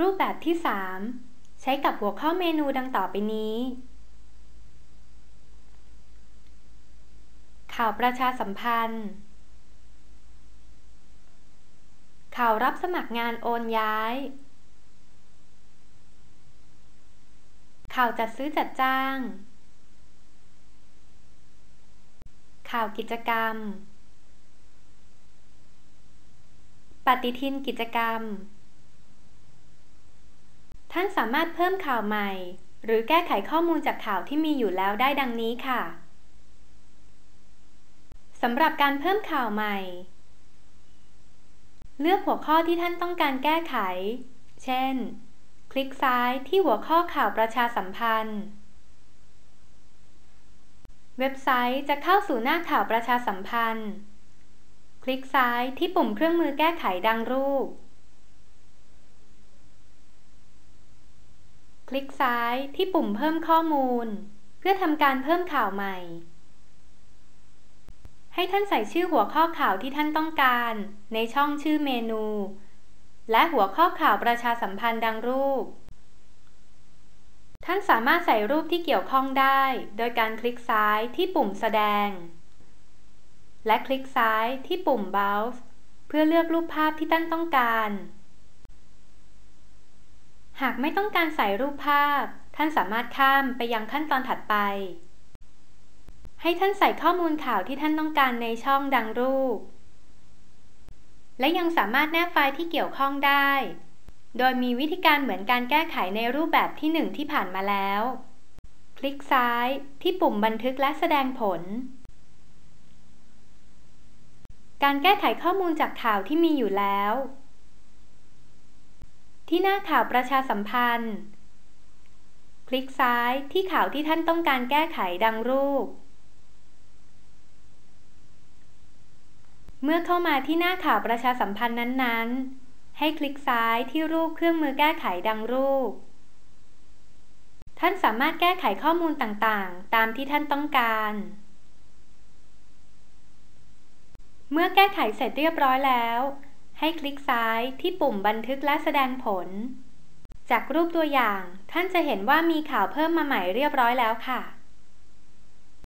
รูปแบบที่ 3 ใช้กับหัวข้อเมนูดังต่อไปนี้ ข่าวประชาสัมพันธ์ ข่าวรับสมัครงานโอนย้าย ข่าวจัดซื้อจัดจ้าง ข่าวกิจกรรม ปฏิทินกิจกรรม ท่านสามารถเพิ่มข่าวใหม่ หรือแก้ไขข้อมูลจากข่าวที่มีอยู่แล้วได้ดังนี้ค่ะสำหรับการเพิ่มข่าวใหม่ เลือกหัวข้อที่ท่านต้องการแก้ไข เช่น คลิกซ้ายที่หัวข้อข่าวประชาสัมพันธ์ เว็บไซต์จะเข้าสู่หน้าข่าวประชาสัมพันธ์ คลิกซ้ายที่ปุ่มเครื่องมือแก้ไขดังรูป คลิกซ้ายที่ปุ่มเพิ่มข้อมูล เพื่อทำการเพิ่มข่าวใหม่ ให้ท่านใส่ชื่อหัวข้อข่าวที่ท่านต้องการ ในช่องชื่อเมนู และหัวข้อข่าวประชาสัมพันธ์ดังรูป ท่านสามารถใส่รูปที่เกี่ยวข้องได้ โดยการคลิกซ้ายที่ปุ่มแสดง และคลิกซ้ายที่ปุ่ม Browse เพื่อเลือกรูปภาพที่ท่านต้องการ หากไม่ต้องการใส่รูปภาพ ท่านสามารถข้ามไปยังขั้นตอนถัดไป ให้ท่านใส่ข้อมูลข่าวที่ท่านต้องการในช่องดังรูป และยังสามารถแนบไฟล์ที่เกี่ยวข้องได้ โดยมีวิธีการเหมือนการแก้ไขในรูปแบบที่ 1 ที่ผ่านมาแล้ว คลิกซ้ายที่ปุ่มบันทึกและแสดงผล การแก้ไขข้อมูลจากข่าวที่มีอยู่แล้ว ที่หน้าข่าวประชาสัมพันธ์ คลิกซ้ายที่ข่าวที่ท่านต้องการแก้ไขดังรูป เมื่อเข้ามาที่หน้าข่าวประชาสัมพันธ์นั้นๆ ให้คลิกซ้ายที่รูปเครื่องมือแก้ไขดังรูป ท่านสามารถแก้ไขข้อมูลต่างๆ ตามที่ท่านต้องการเมื่อแก้ไขเสร็จเรียบร้อยแล้ว ให้คลิกซ้ายที่ปุ่มบันทึกและแสดงผล จากรูปตัวอย่าง ท่านจะเห็นว่ามีข่าวเพิ่มมาใหม่เรียบร้อยแล้วค่ะ